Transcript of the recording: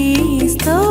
నీకే